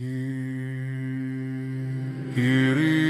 Here, here is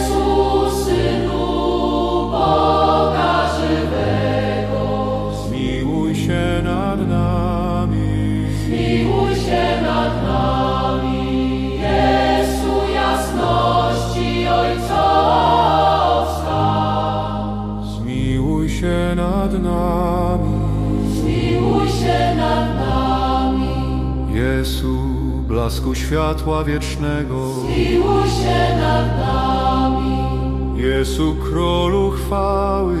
blasku światła wiecznego. Miłuj się nad nami. Jezu, królu chwały.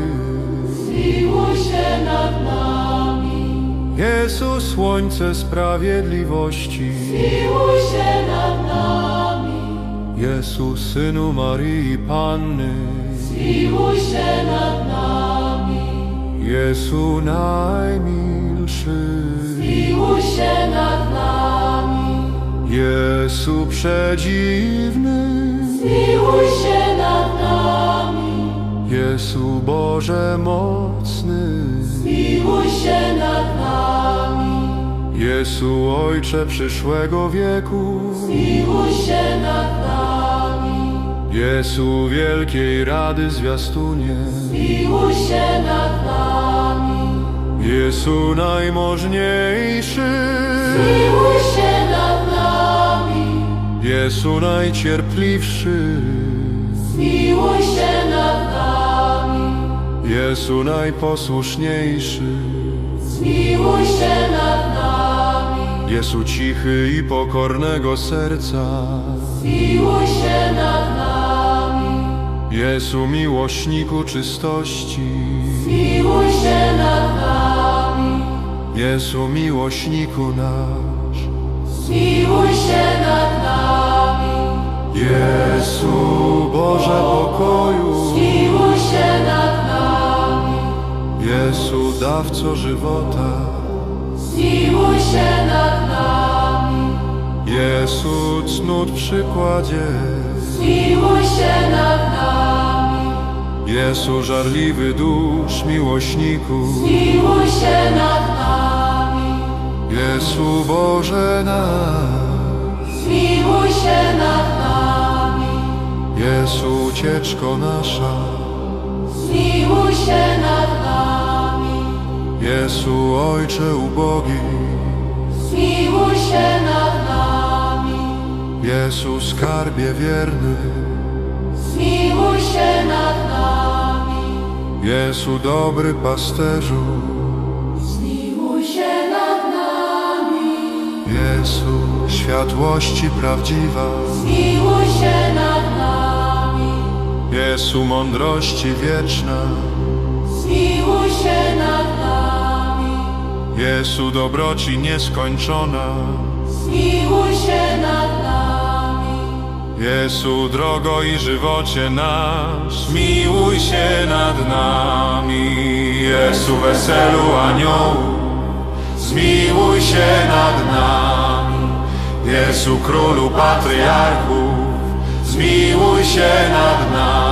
Miłuj się nad nami. Jezu, słońce sprawiedliwości. Miłuj się nad nami. Jezu, synu Marii Panny. Miłuj się nad nami. Jezu, najmilszy. Miłuj się nad nami. Jezu, przedziwny. Miłuj się nad nami. Jezu, Boże mocny. Miłuj się nad nami. Jezu, Ojcze przyszłego wieku. Miłuj się nad nami. Jezu, wielkiej rady zwiastunie. Miłuj się nad nami. Jezu, najmożniejszy. Miłuj się nad nami. Jezu, najcierpliwszy. Miłuj się nad nami. Jezu, najposłuszniejszy. Miłuj się nad nami. Jezu, cichy i pokornego serca. Miłuj się nad nami. Jezu, miłośniku czystości. Miłuj się nad nami. Jezu, miłośniku nasz. Miłuj się nad nami. Jezu, Boże pokoju. Miłuj się nad nami. Jezu, dawco żywota. Miłuj się nad nami. Jezu, cnót przykładzie. Miłuj się nad nami. Jezu, żarliwy dusz miłośniku. Miłuj się nad nami. Jezu, Boże nasz. Miłuj się nad nami. Jezu, ucieczko nasza. Miłuj się nad nami. Jezu, Ojcze ubogi. Miłuj się nad nami. Jezu, skarbie wierny. Miłuj się nad nami. Jezu, dobry pasterzu. Miłuj się nad nami. Jezu, światłości prawdziwa. Miłuj się nad nami. Jezu, mądrości wieczna. Miłuj się nad nami. Jezu, dobroci nieskończona. Miłuj się nad nami. Jezu, drogo i żywocie nasz, miłuj się nad nami. Jezu, weselu aniołów, zmiłuj się nad nami. Jezu, królu patriarchów, zmiłuj się nad nami.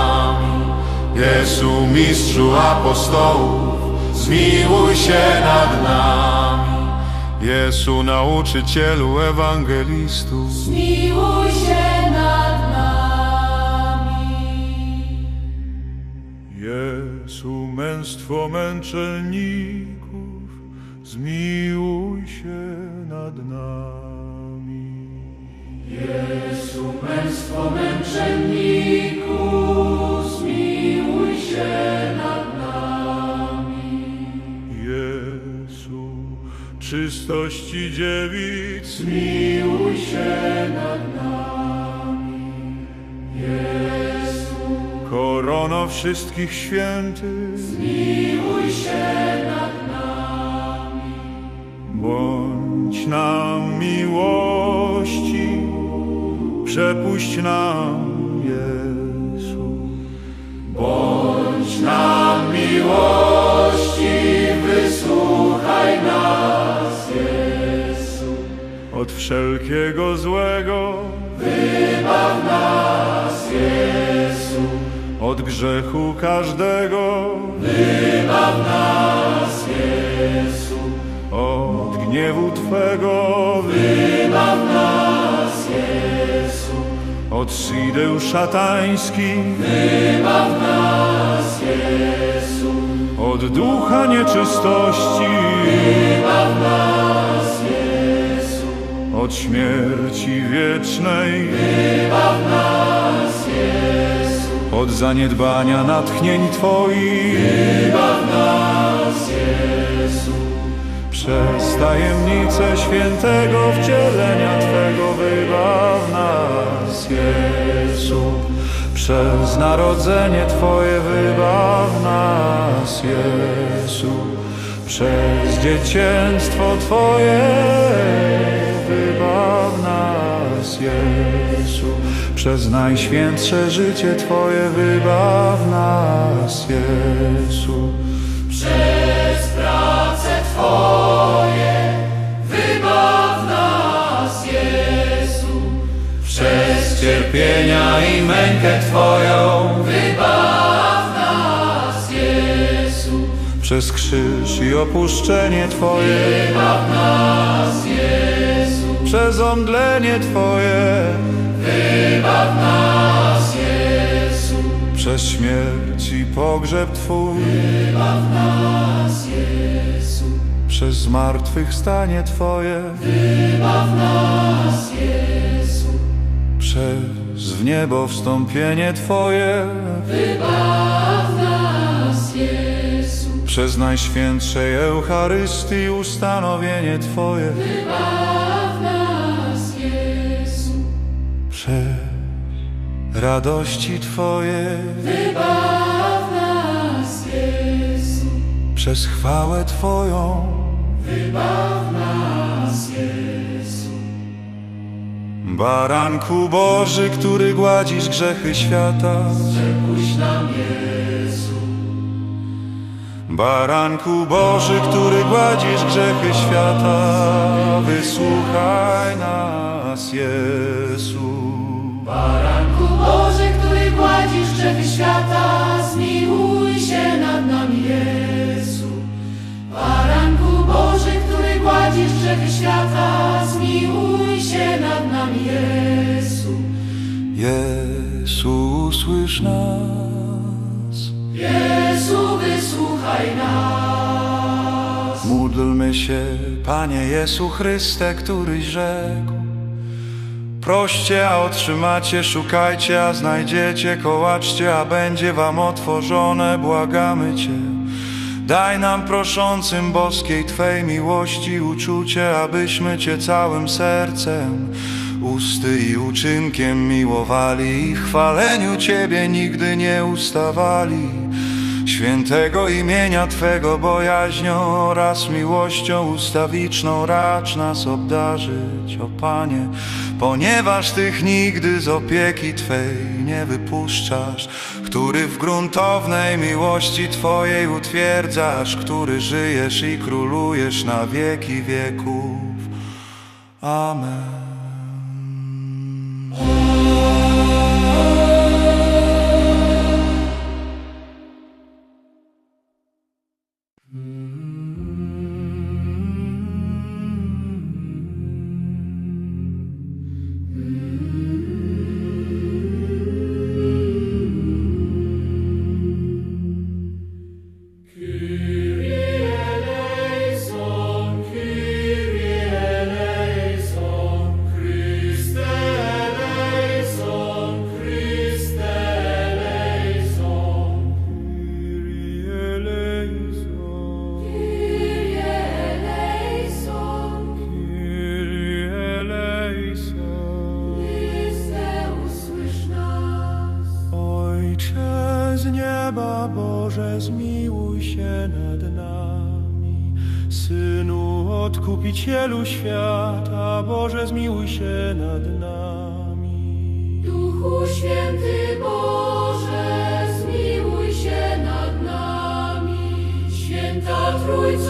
Jezu, mistrzu apostołów, zmiłuj się nad nami. Jezu, nauczycielu ewangelistów, Miłuj się nad nami. Jezu, męstwo męczenników, zmiłuj nad nami. Męstwo męczenniku, zmiłuj się nad nami. Jezu, czystości dziewic, Zmiłuj się nad nami. Jezu, korono wszystkich świętych, miłuj się nad nami. bądź nam miłości, przepuść nam, nam miłości, wysłuchaj nas, Jezu. Od wszelkiego złego, Wybaw nas, Jezu. od grzechu każdego, Wybaw nas, Jezu. od gniewu Twego, Wybaw nas. Od sideł szatańskich, Wybaw nas, Jezu. od ducha nieczystości, Wybaw nas, Jezu. od śmierci wiecznej, Wybaw nas, Jezu. od zaniedbania natchnień Twoich, Wybaw nas, Jezu. Przez tajemnicę świętego wcielenia Twego wybaw nas, Jezu. Przez narodzenie Twoje wybaw nas, Jezu. Przez dzieciństwo Twoje wybaw nas, Jezu. Przez najświętsze życie Twoje wybaw nas, Jezu. Przez pracę Twoje wybaw nas, Jezu. Przez cierpienia i mękę Twoją, wybaw nas, Jezu. przez krzyż i opuszczenie Twoje, Wybaw nas, Jezu. przez omdlenie Twoje, Wybaw nas, Jezu. przez śmierć i pogrzeb Twój, Wybaw nas, Jezu. Przez zmartwychwstanie Twoje, Wybaw nas, Jezu. przez w niebo wstąpienie Twoje, Wybaw nas, Jezu. przez najświętszej Eucharystii ustanowienie Twoje, Wybaw nas, Jezu. przez radości Twoje, Wybaw nas, Jezu. przez chwałę Twoją. Wybaw nas, Jezu. Baranku Boży, który gładzisz grzechy świata. Przekuś nam, Jezu. Baranku Boży, który gładzisz grzechy świata. Wysłuchaj nas, Jezu. Baranku Boży, który gładzisz grzechy świata, zmiłuj się nad nami, Jezu. Baranku gładzisz grzechy świata, zmiłuj się nad nami, Jezu. Jezu, usłysz nas. Jezu, wysłuchaj nas. Módlmy się, Panie Jezu Chryste, któryś rzekł. Proście, a otrzymacie, szukajcie, a znajdziecie, kołaczcie, a będzie wam otworzone, błagamy Cię. Daj nam proszącym boskiej Twej miłości uczucie, abyśmy Cię całym sercem, usty i uczynkiem miłowali i chwaleniu Ciebie nigdy nie ustawali. Świętego imienia Twego bojaźnią oraz miłością ustawiczną racz nas obdarzyć, o Panie, ponieważ Tych nigdy z opieki Twej nie wypuszczasz, który w gruntownej miłości Twojej utwierdzasz, który żyjesz i królujesz na wieki wieków. Amen. Kreuz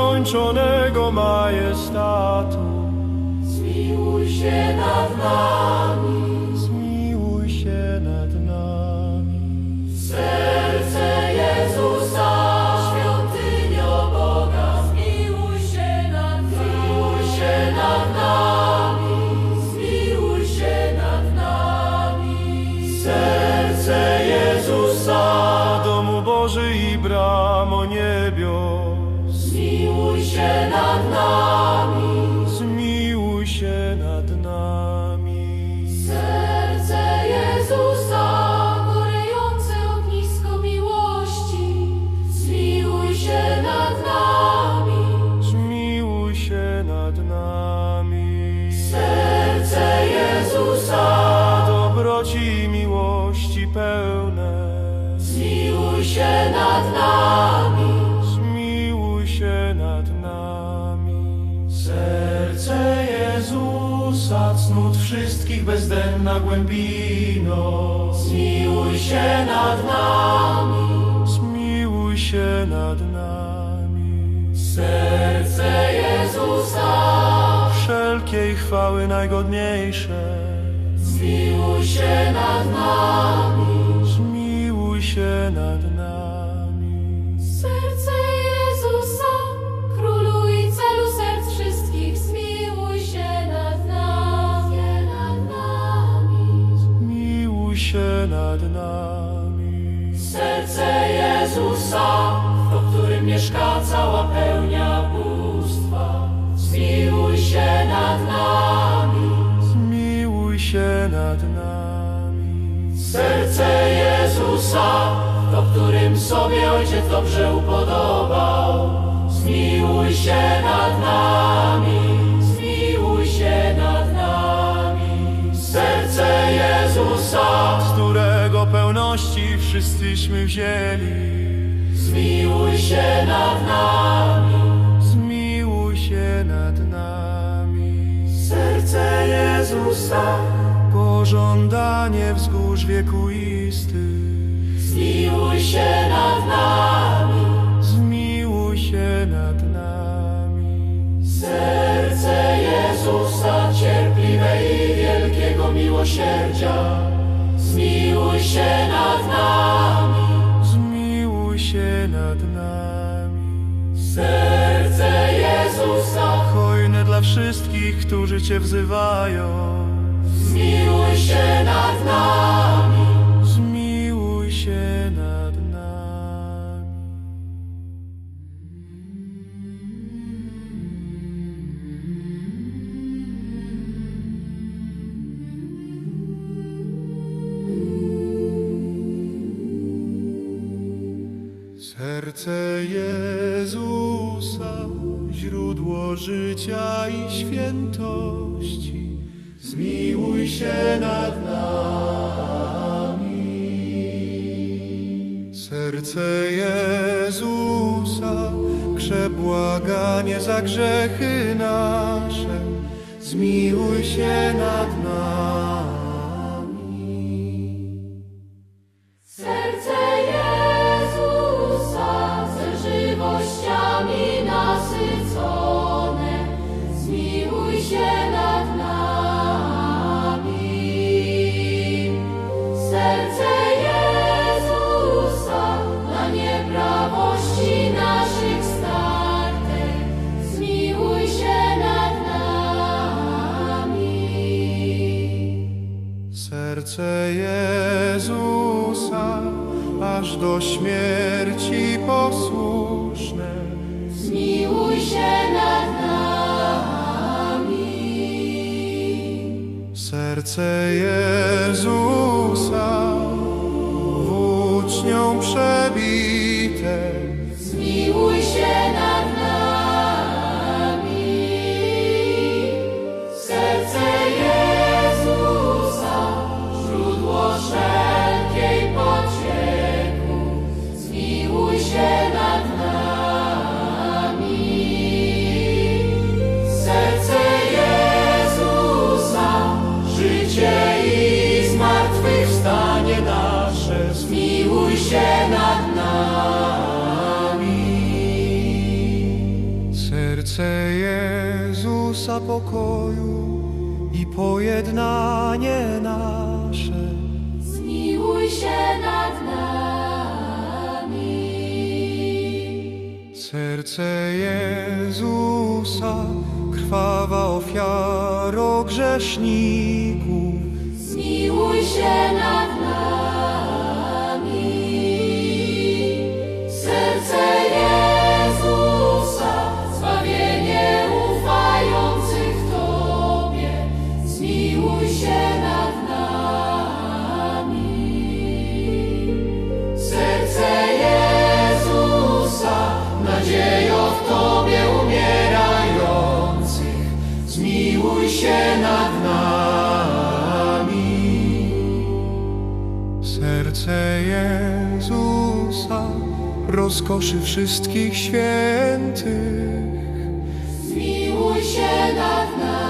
Jezusa, Jezusa skończonego majestatu. zmiłuj się nad nami. Miłości pełne. zmiłuj się nad nami. Zmiłuj się nad nami. Serce Jezusa, cnót wszystkich bezdenna głębino. zmiłuj się nad nami. Zmiłuj się nad nami. Serce Jezusa, Wszelkiej chwały najgodniejsze. Zmiłuj się nad nami. Zmiłuj się nad nami. Serce Jezusa, królu i celu serc wszystkich, zmiłuj się nad nami. Nad nami. Zmiłuj się nad nami. Serce Jezusa, w którym mieszka cała pełnia Serce Jezusa, w którym sobie Ojciec dobrze upodobał, zmiłuj się nad nami, zmiłuj się nad nami. Serce Jezusa, Z którego pełności wszyscyśmy wzięli. zmiłuj się nad nami. Zmiłuj się nad nami. Serce Jezusa, Pożądanie wiekuistych. Zmiłuj się nad nami. Zmiłuj się nad nami. Serce Jezusa, cierpliwe i wielkiego miłosierdzia, zmiłuj się nad nami. Zmiłuj się nad nami. Serce Jezusa, Hojne dla wszystkich, którzy Cię wzywają. zmiłuj się nad nami. Się nad nami. Serce Jezusa, przebłaganie za grzechy nasze, zmiłuj się nad nami. Do śmierci posłuszne. Zmiłuj się nad nami. Serce Jezusa włócznią przebite. Zmiłuj się nad nami. Pokoju i pojednanie nasze. Zmiłuj się nad nami. Serce Jezusa, krwawa ofiaro grzeszników. Zmiłuj się nad nami. Się nad nami. Serce Jezusa, rozkoszy wszystkich świętych. Zmiłuj się nad nami.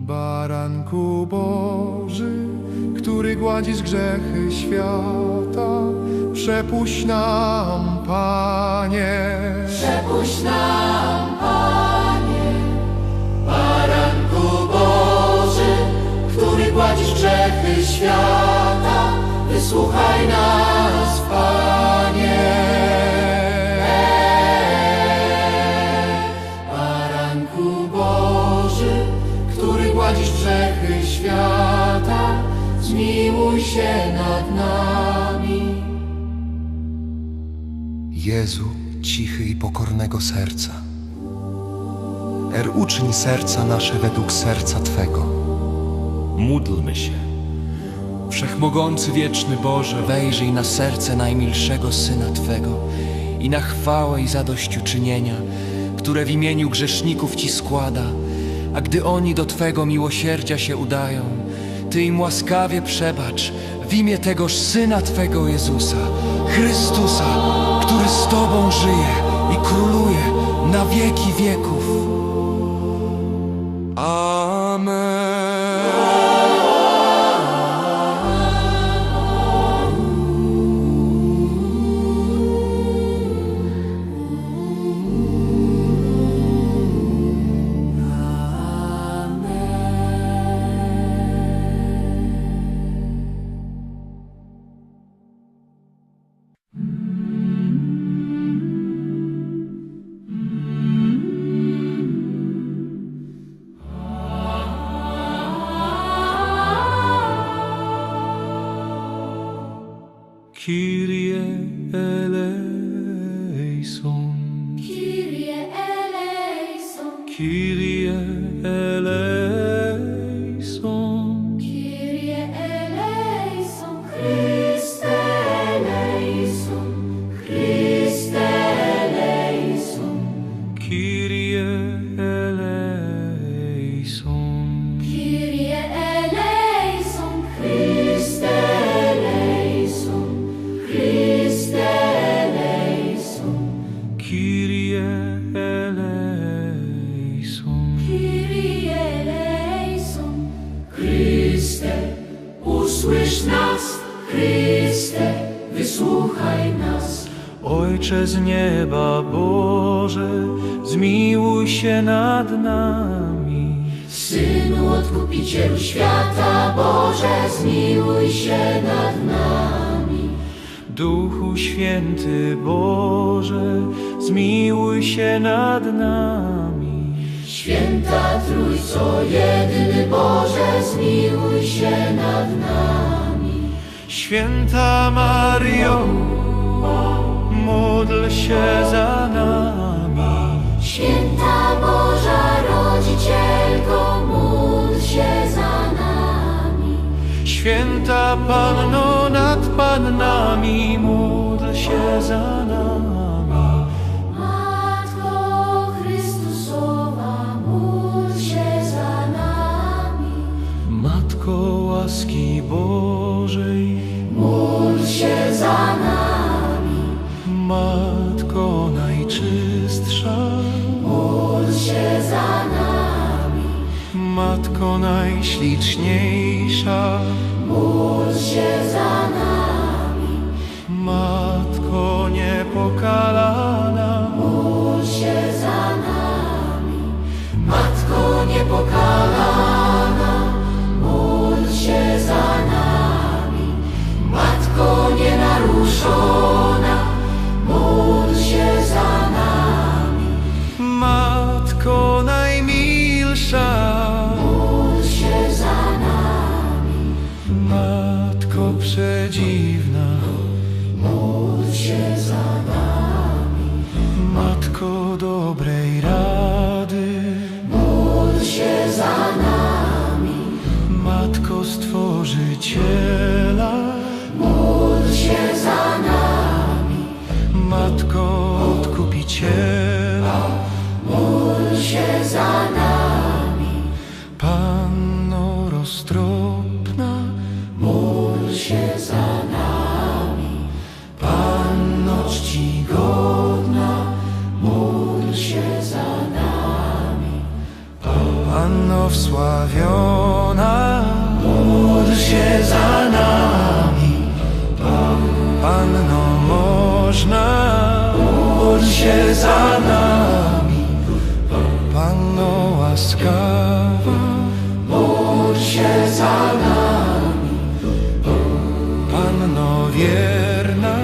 Baranku Boży, który gładzisz grzechy świata, przepuść nam, Panie. Przepuść nam, Panie, grzechy świata, wysłuchaj nas, Panie. Baranku Boży, który gładzisz grzechy świata, zmiłuj się nad nami. Jezu, cichy i pokornego serca. Er uczyń serca nasze według serca Twego. Módlmy się. Wszechmogący wieczny Boże, Wejrzyj na serce najmilszego Syna Twego i na chwałę i zadośćuczynienia, które w imieniu grzeszników Ci składa, a gdy oni do Twego miłosierdzia się udają, Ty im łaskawie przebacz w imię tegoż Syna Twego Jezusa, Chrystusa, który z Tobą żyje i króluje na wieki wieków. Amen. eleison. Kyrie eleison. Kyrie Odkupicielu świata, Boże, zmiłuj się nad nami. Duchu Święty Boże, zmiłuj się nad nami. Święta Trójco, jedyny Boże, zmiłuj się nad nami. Święta Mario, módl się za nami. Święta Boża Rodzicielko, się za nami. Święta Panno nad Pannami, módl się za nami. Matko Chrystusowa, módl się za nami. Matko łaski Bożej, Módl się za nami. Matko najczystsza, Módl się za nami. Matko najśliczniejsza, Módl się za nami. Matko niepokalana, Módl się za nami. Matko niepokalana, módl się za nami. Matko nienaruszona, Matko Stworzyciela, Módl się za nami. Matko Odkupiciela, Módl się za nami. Panno roztropna, Módl się za nami. Panno czcigodna, Módl się za nami. Panno wsławiona, się za nami. Panno można, módl się za nami. Panno łaskawa, Módl się za nami. Panno wierna,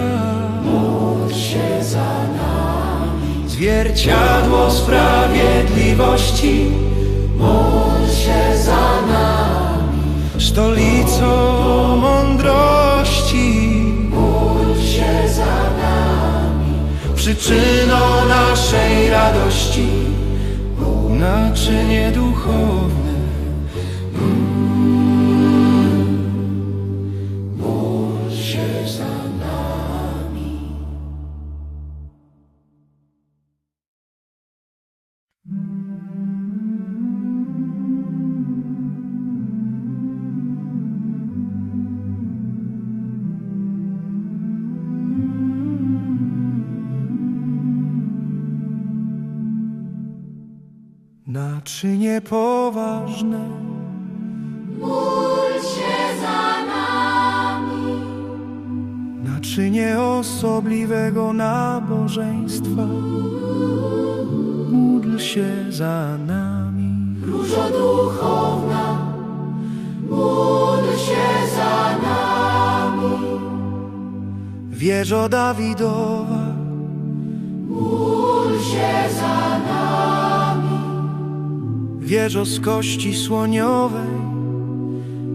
Módl się za nami. zwierciadło sprawiedliwości, Módl się za nami. Stolicą mądrości. Módl się za nami. przyczyną naszej radości, naczynie duchowne. Naczynie poważne, Módl się za nami. naczynie osobliwego nabożeństwa. Módl się za nami. Różo duchowna. Módl się za nami. Wieżo Dawidowa, Módl się za nami. Wieżo z kości słoniowej,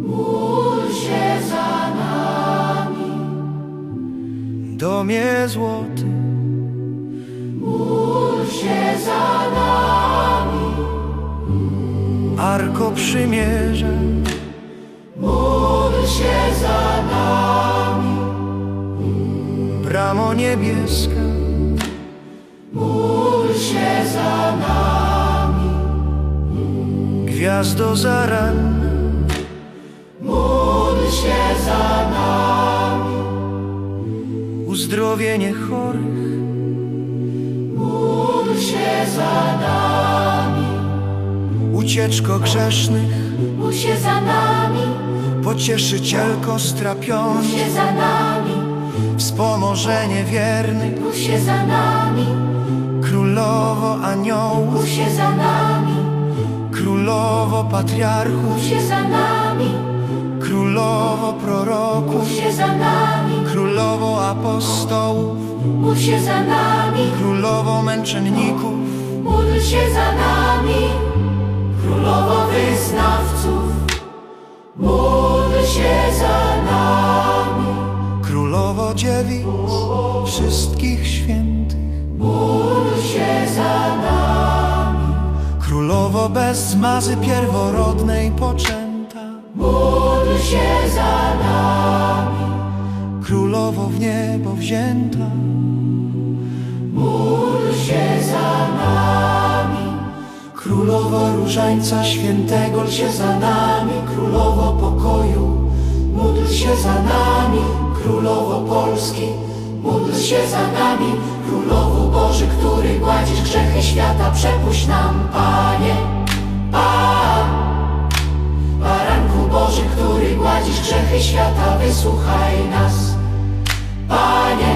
Módl się za nami. domie złoty, Módl się za nami. arko przymierza, Módl się za nami. bramo niebieska, gwiazdo zaranna, Módl się za nami. uzdrowienie chorych, Módl się za nami. ucieczko grzesznych, Módl się za nami. pocieszycielko Módl strapionych, się za nami. wspomożenie wiernych, Módl się za nami. królowo aniołów, Módl się za nami. Królowo patriarchów, się za nami. królowo proroków, się za nami. królowo apostołów, Módl się za nami. królowo męczenników, Módl się za nami. Królowo wyznawców, módl się za nami. Bez zmazy pierworodnej poczęta Módl się za nami. Królowo w niebo wzięta Módl się za nami. Królowo różańca świętego się za nami, królowo pokoju. Módl się za nami, królowo Polski. Módl się za nami, królowo Boży, który gładzisz grzechy świata. Przepuść nam, Panie, Pan. Baranku Boży, który gładzisz grzechy świata, wysłuchaj nas, Panie.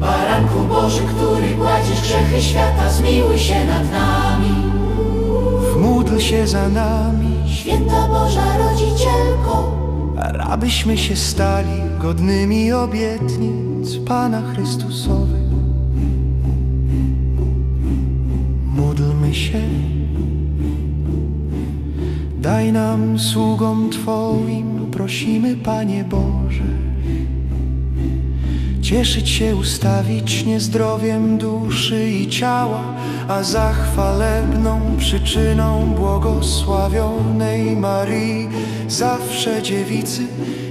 Baranku Boży, który gładzisz grzechy świata, zmiłuj się nad nami. Módl się za nami Święta Boża Rodzicielko, Abyśmy się stali godnymi obietnic Pana Chrystusowych Daj nam sługom Twoim Prosimy Panie Boże Cieszyć się ustawicznie zdrowiem duszy i ciała, a za chwalebną przyczyną błogosławionej Marii, zawsze dziewicy,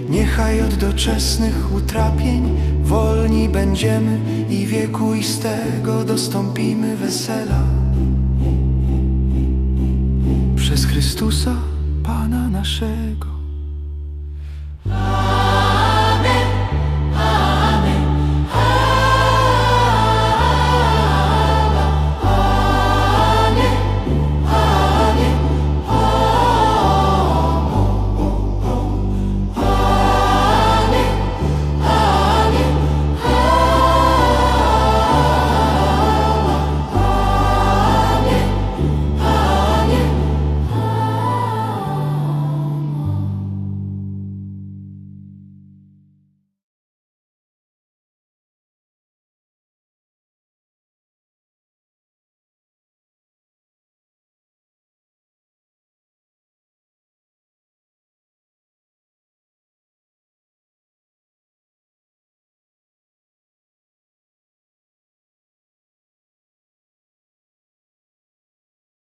niechaj od doczesnych utrapień wolni będziemy i wiekuistego dostąpimy wesela. Chrystusa, Pana naszego.